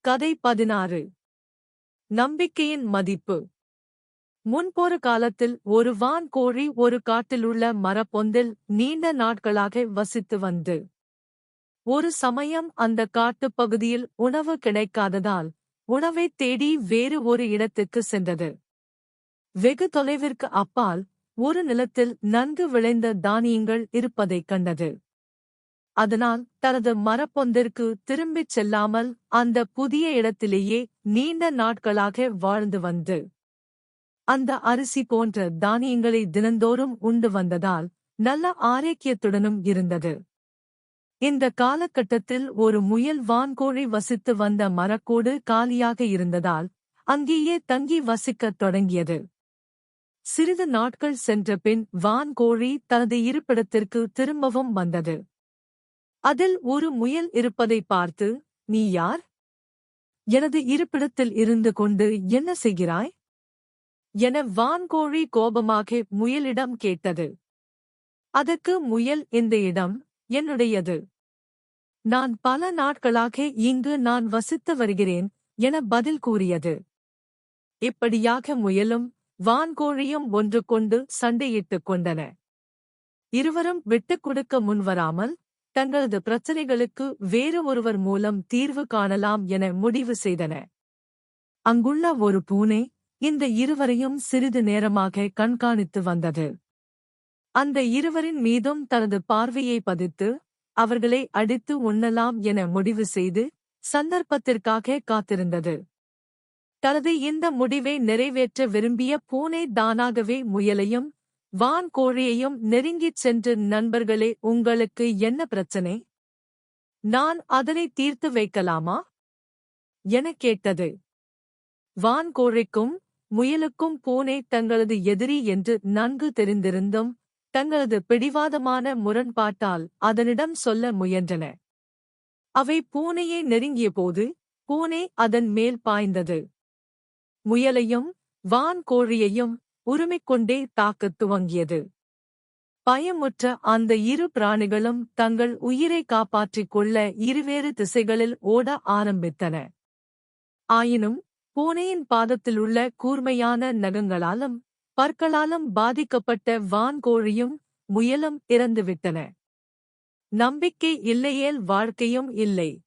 கதை பதினாறு. நம்பிக்கையின் மதிப்பு. முன்பொரு காலத்தில் ஒரு வான் கோழி ஒரு காட்டிலுள்ள மரப்பொந்தில் நீண்ட நாட்களாக வசித்து வந்து. ஒரு சமயம் அந்த காட்டுப் பகுதியில் உணவு கிடைக்காததால் உணவைத் தேடி வேறு ஒரு இடத்துக்கு சென்றது. வெகு தொலைவிற்கு அப்பால் ஒரு நிலத்தில் நன்கு விளைந்த தானியங்கள் இருப்பதைக் கண்டது. அதனால் தனது மரப்பொந்திற்கு திரும்பிச் செல்லாமல் அந்த புதிய இடத்திலேயே நீண்ட நாட்களாக வாழ்ந்து வந்து அந்த அரிசி போன்ற தானியங்களை தினந்தோறும் உண்டு வந்ததால் நல்ல ஆரோக்கியத்துடனும் இருந்தது. இந்த காலகட்டத்தில் ஒரு முயல் வான்கோழி வசித்து வந்த மரக்கோடு காலியாக இருந்ததால் அங்கேயே தங்கி வசிக்கத் தொடங்கியது. சிறிது நாட்கள் சென்ற பின் வான்கோழி தனது இருப்பிடத்திற்கு திரும்பவும் வந்தது. அதில் ஒரு முயல் இருப்பதை பார்த்து நீ யார்? எனது இருப்பிடத்தில் இருந்து கொண்டு என்ன செய்கிறாய்? என வான்கோழி கோபமாக முயலிடம் கேட்டது. அதற்கு முயல் இந்த இடம் என்னுடையது. நான் பல நாட்களாக இங்கு நான் வசித்து வருகிறேன் என பதில் கூறியது. இப்படியாக முயலும் வான்கோழியும் ஒன்று கொண்டு சண்டையிட்டுக் கொண்டன. இருவரும் விட்டுக் கொடுக்க முன்வராமல் தங்களது பிரச்சனைகளுக்கு வேறு ஒருவர் மூலம் தீர்வு காணலாம் என முடிவு செய்தன. அங்குள்ள ஒரு பூனை இந்த இருவரையும் சிறிது நேரமாக கண்காணித்து வந்தது. அந்த இருவரின் மீதும் தனது பார்வையை பதித்து அவர்களை அடித்து உண்ணலாம் என முடிவு செய்து சந்தர்ப்பத்திற்காக காத்திருந்தது. தனது இந்த முடிவை நிறைவேற்ற விரும்பிய பூனை தானாகவே முயலையும் வான் கோழியையும் நெருங்கிச் சென்று நண்பர்களே உங்களுக்கு என்ன பிரச்சனை? நான் அதனை தீர்த்து வைக்கலாமா? எனக் கேட்டது. வான்கோழிக்கும் முயலுக்கும் பூனை தங்களது எதிரி என்று நன்கு தெரிந்திருந்தும் தங்களது பிடிவாதமான முரண்பாட்டால் அதனிடம் சொல்ல முயன்றன. அவை பூனையை நெருங்கியபோது பூனை அதன் மேல் பாய்ந்தது. முயலையும் வான் கோழியையும் உருமிக்கொண்டே தாக்கத் துவங்கியது. பயமுற்ற அந்த இரு பிராணிகளும் தங்கள் உயிரை காப்பாற்றிக் கொள்ள இருவேறு திசைகளில் ஓட ஆரம்பித்தன. ஆயினும் பூனையின் பாதத்திலுள்ள கூர்மையான நகங்களாலும் பற்களாலும் பாதிக்கப்பட்ட வான்கோழியும் முயலும் இறந்துவிட்டன. நம்பிக்கை இல்லையேல் வாழ்க்கையும் இல்லை.